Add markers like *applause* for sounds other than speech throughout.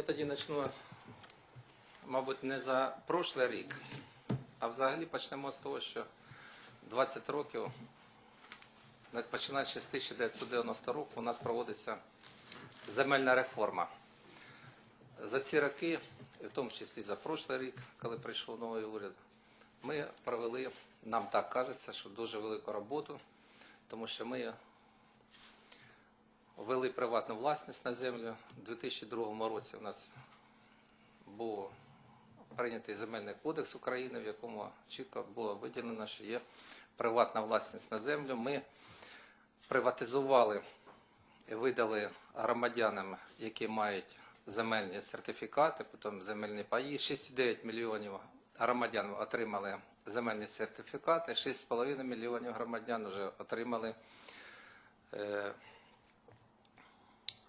Я тоді почну, мабуть, не за прошлий рік, а взагалі почнемо з того, що 20 років, починаючи з 1990 року, у нас проводиться земельна реформа. За ці роки, в тому числі за прошлий рік, коли прийшов новий уряд, ми провели, нам так кажеться, що дуже велику роботу, тому що ми ввели приватну власність на землю. У 2002 році у нас був прийнятий земельний кодекс України, в якому чітко було виділено, що є приватна власність на землю. Ми приватизували і видали громадянам, які мають земельні сертифікати, потім земельні паї. 6,9 мільйонів громадян отримали земельні сертифікати, 6,5 мільйонів громадян вже отримали е,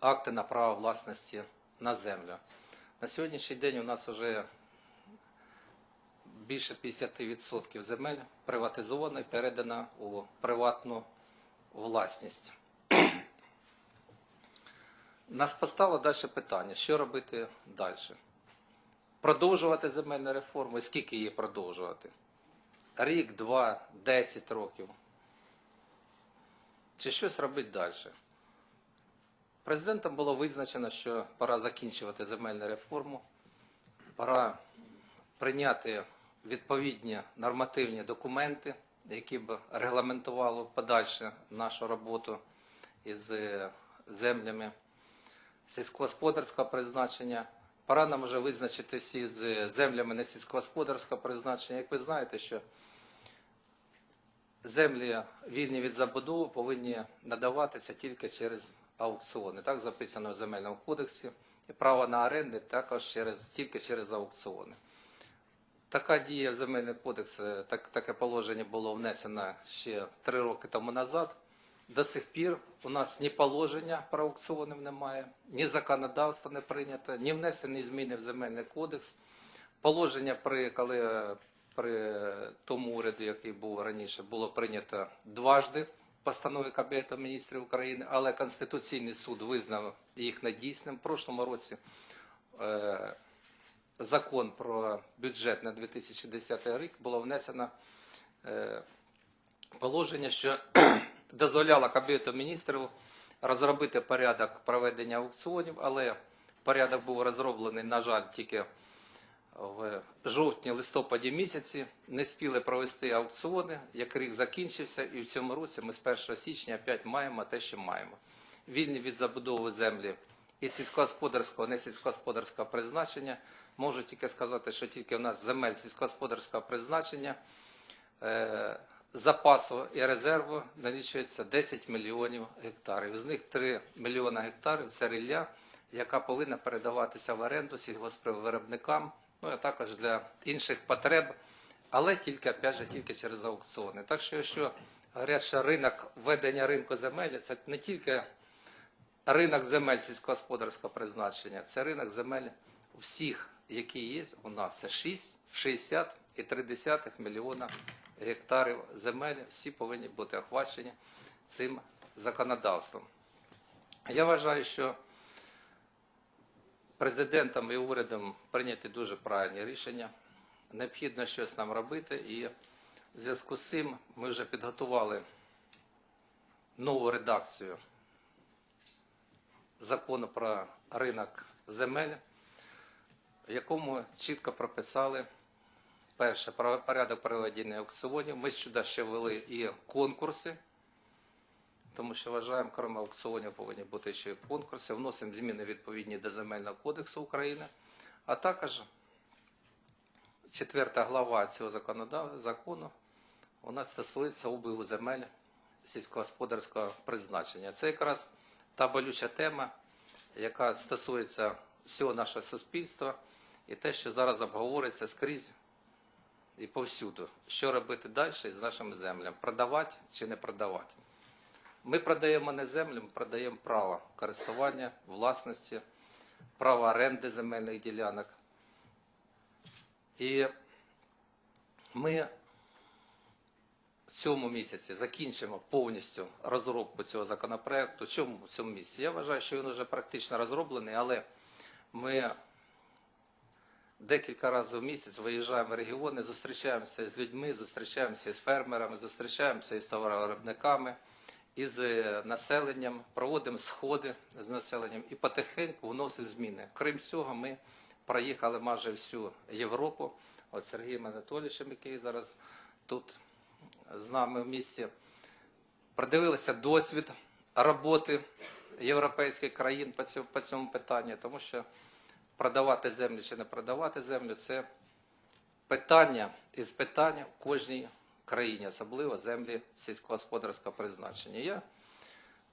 акти на право власності на землю. На сьогоднішній день у нас вже більше 50% земель приватизовано і передано у приватну власність. *clears throat* Нас постало далі питання, що робити далі? Продовжувати земельну реформу і скільки її продовжувати? Рік, два, десять років. Чи щось робити далі? Президентом було визначено, що пора закінчувати земельну реформу, пора прийняти відповідні нормативні документи, які б регламентували подальше нашу роботу із е, землями сільськогосподарського призначення. Пора нам вже визначитись із е, землями не сільськогосподарського призначення. Як ви знаєте, що землі вільні від забудови повинні надаватися тільки через аукціони. Так записано в земельному кодексі. І право на оренди також через, тільки через аукціони. Така дія в земельний кодекс, е, так, таке положення було внесено ще три роки тому назад. До сих пір у нас ні положення про аукціони немає, ні законодавства не прийнято, ні внесені зміни в земельний кодекс. Положення при коли е, при тому уряді, який був раніше, було прийнято дважди постанови Кабінету міністрів України, але Конституційний суд визнав їх недійсним. В прошлому році е, закон про бюджет на 2010 рік було внесено е, положення, що *clears throat* дозволяло Кабінету міністрів розробити порядок проведення аукціонів, але порядок був розроблений, на жаль, тільки в жовтні-листопаді місяці. Не спіли провести аукціони, як рік закінчився, і в цьому році ми з 1 січня опять маємо те, що маємо. Вільні від забудови землі і сільськогосподарського, не сільськогосподарського призначення. Можу тільки сказати, що тільки в нас земель сільськогосподарського призначення е, запасу і резерву налічується 10 мільйонів гектарів. З них 3 мільйони гектарів це рілля, яка повинна передаватися в оренду сільгоспвиробникам, ну а також для інших потреб, але тільки, опять же, тільки через аукціони. Так що, якщо говорять, що ринок введення ринку земель, це не тільки ринок земель сільськогосподарського призначення, це ринок земель всіх, які є у нас. Це 6, 60 і 3 мільйона гектарів земель. Всі повинні бути охвачені цим законодавством. Я вважаю, що президентом і урядом прийняті дуже правильні рішення. Необхідно щось нам робити, і в зв'язку з цим ми вже підготували нову редакцію закону про ринок земель, в якому чітко прописали перше порядок проведення аукціонів. Ми сюди ще ввели і конкурси, тому що вважаємо, крім аукціонів повинні бути ще конкурси. Вносимо зміни відповідні до Земельного кодексу України, а також четверта глава цього закону у нас стосується обігу земель сільськогосподарського призначення. Це якраз та болюча тема, яка стосується всього нашого суспільства, і те, що зараз обговорюється скрізь і повсюду. Що робити далі з нашими землями? Продавати чи не продавати? Ми продаємо не землю, ми продаємо право користування, власності, право оренди земельних ділянок. І ми в цьому місяці закінчимо повністю розробку цього законопроекту. Чому в цьому місяці? Я вважаю, що він вже практично розроблений, але Ми декілька разів в місяць виїжджаємо в регіони, зустрічаємося з людьми, зустрічаємося з фермерами, зустрічаємося із товаровиробниками, із е, населенням, проводимо сходи з населенням і потихеньку вносимо зміни. Крім цього, ми проїхали майже всю Європу. От Сергієм Анатолійовичем, який зараз тут з нами в місті, продивилися досвід роботи європейських країн по цьому, по цьому питанню, тому що продавати землю чи не продавати землю це питання із питань кожній країні, особливо землі сільськогосподарського призначення. Я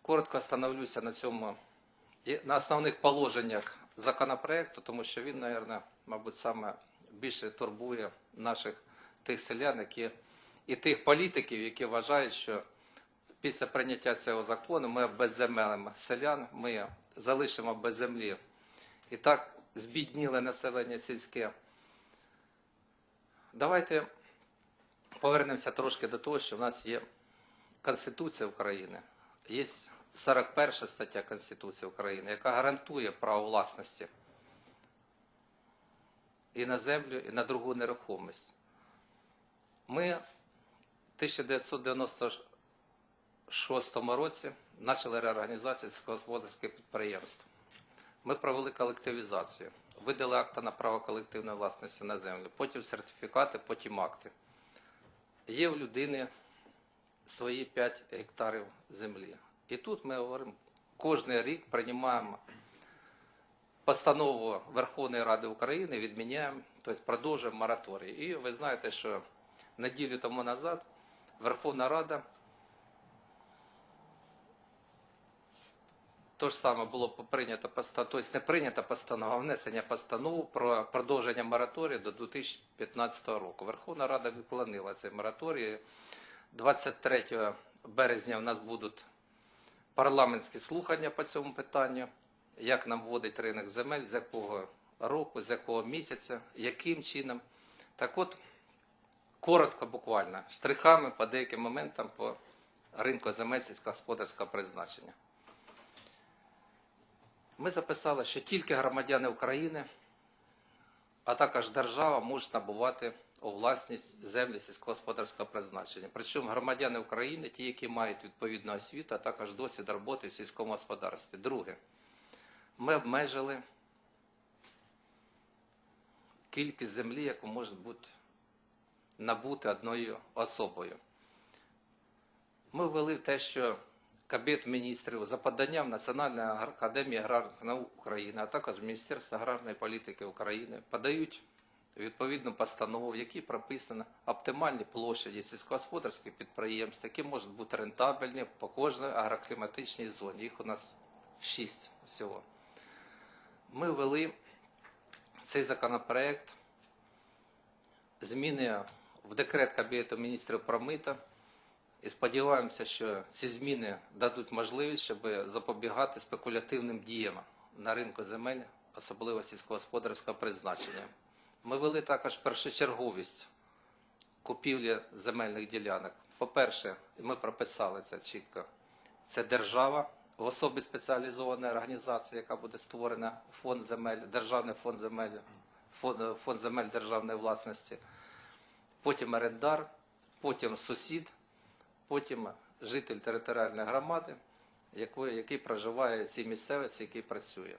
коротко остановлюся на цьому на основних положеннях законопроекту, тому що він, мабуть, мабуть, саме більше турбує наших тих селян, які і тих політиків, які вважають, що після прийняття цього закону ми обезземелимо селян, ми залишимо без землі. І так збідніле населення сільське. Давайте повернемося трошки до того, що в нас є Конституція України, є 41 стаття Конституції України, яка гарантує право власності і на землю, і на другу нерухомість. Ми в 1996 році почали реорганізацію сільськогосподарських підприємств. Ми провели колективізацію, видали акта на право колективної власності на землю, потім сертифікати, потім акти. Є в людини свої 5 гектарів землі. І тут ми говоримо, кожен рік приймаємо постанову Верховної Ради України, відміняємо, тобто продовжуємо мораторій. І ви знаєте, що неділю тому назад Верховна Рада То ж саме було прийнято тобто не прийнята постанова, а внесення постанов про продовження мораторію до 2015 року. Верховна Рада відклонила цей мораторій. 23 березня в нас будуть парламентські слухання по цьому питанню, як нам вводить ринок земель, з якого року, з якого місяця, яким чином. Так от, коротко буквально, штрихами по деяким моментам по ринку земель сільськогосподарського призначення. Ми записали, що тільки громадяни України, а також держава можуть набувати у власність землі сільськогосподарського призначення. Причому громадяни України, ті, які мають відповідну освіту, а також досвід роботи в сільському господарстві. Друге, ми обмежили кількість землі, яку може бути набути одною особою. Ми ввели те, що Кабінет міністрів за поданням Національної академії аграрних наук України, а також Міністерства аграрної політики України подають відповідну постанову, в якій прописано оптимальні площаді сільськогосподарських підприємств, які можуть бути рентабельні по кожній агрокліматичній зоні. Їх у нас шість всього. Ми ввели цей законопроект, зміни в декрет Кабінету міністрів про мито. І сподіваємося, що ці зміни дадуть можливість, щоб запобігати спекулятивним діям на ринку земель, особливо сільськогосподарського призначення. Ми вели також першочерговість купівлі земельних ділянок. По-перше, ми прописали це чітко. Це держава в особі спеціалізованої організації, яка буде створена фонд земель, державний фонд земель, фонд, фонд земель державної власності, потім орендар, потім сусід потім житель територіальної громади, який проживає в цій місцевості, який працює.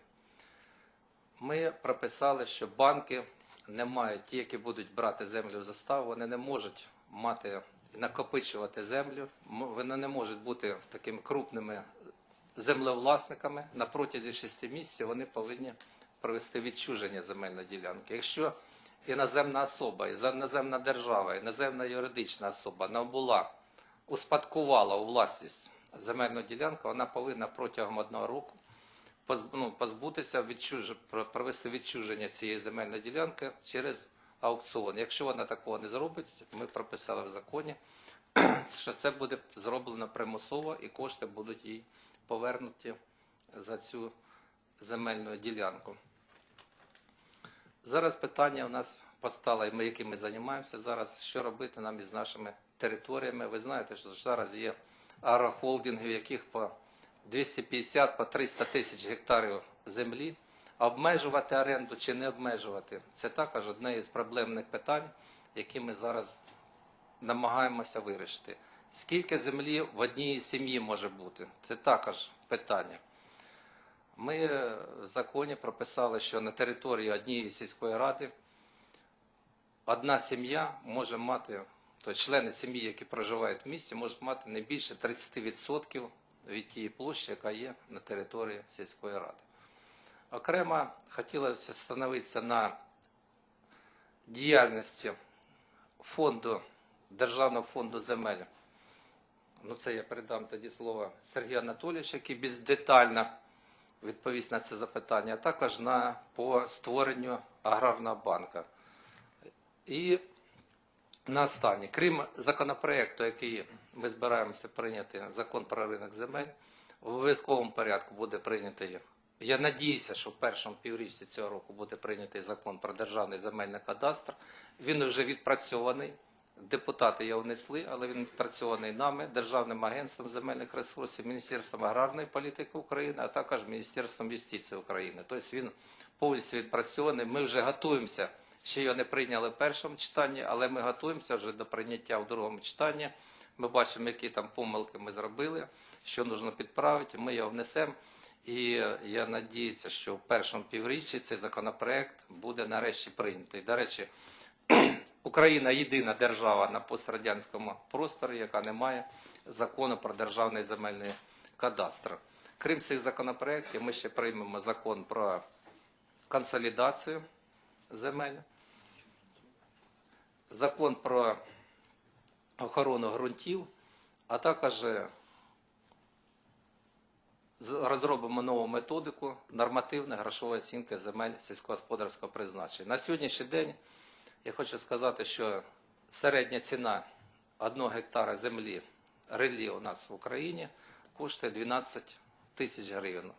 Ми прописали, що банки не мають, ті, які будуть брати землю в заставу, вони не можуть мати накопичувати землю, вони не можуть бути такими крупними землевласниками. На протязі шести місяців вони повинні провести відчуження земельної ділянки. Якщо іноземна особа, іноземна держава, іноземна юридична особа набула успадкувала у власність земельну ділянку, вона повинна протягом одного року ну, позбутися, відчуж... провести відчуження цієї земельної ділянки через аукціон. Якщо вона такого не зробить, ми прописали в законі, *clears throat* що це буде зроблено примусово і кошти будуть їй повернуті за цю земельну ділянку. Зараз питання у нас постало, і ми яким ми займаємося зараз, що робити нам із нашими територіями. Ви знаєте, що зараз є агрохолдинги, яких по 250 по 300 тисяч гектарів землі. Обмежувати оренду чи не обмежувати це також одне із проблемних питань, які ми зараз намагаємося вирішити. Скільки землі в одній сім'ї може бути? Це також питання. Ми в законі прописали, що на території однієї сільської ради одна сім'я може мати, тобто члени сім'ї, які проживають в місті, можуть мати не більше 30% від тієї площі, яка є на території сільської ради. Окремо хотілося встановитися на діяльності фонду, Державного фонду земель. Ну, це я передам тоді слово Сергію Анатолійовичу, який більш детально відповість на це запитання, а також на, по створенню аграрного банка. І на останнє, крім законопроекту, який ми збираємося прийняти, закон про ринок земель, в обов'язковому порядку буде прийнятий. Я надіюся, що в першому півріччі цього року буде прийнятий закон про державний земельний кадастр. Він вже відпрацьований. Депутати його внесли, але він відпрацьований нами, Державним агентством земельних ресурсів, Міністерством аграрної політики України, а також Міністерством юстиції України. Тобто він повністю відпрацьований. Ми вже готуємося. Ще його не прийняли в першому читанні, але ми готуємося вже до прийняття в другому читанні. Ми бачимо, які там помилки ми зробили, що потрібно підправити. Ми його внесемо. І я надіюся, що в першому півріччі цей законопроект буде нарешті прийнятий. До речі, *clears throat* Україна єдина держава на пострадянському просторі, яка не має закону про державний земельний кадастр. Крім цих законопроєктів, ми ще приймемо закон про консолідацію земель, закон про охорону ґрунтів, а також розробимо нову методику нормативної грошової оцінки земель сільськогосподарського призначення. На сьогоднішній день я хочу сказати, що середня ціна одного гектара землі релі у нас в Україні коштує 12 тисяч гривень.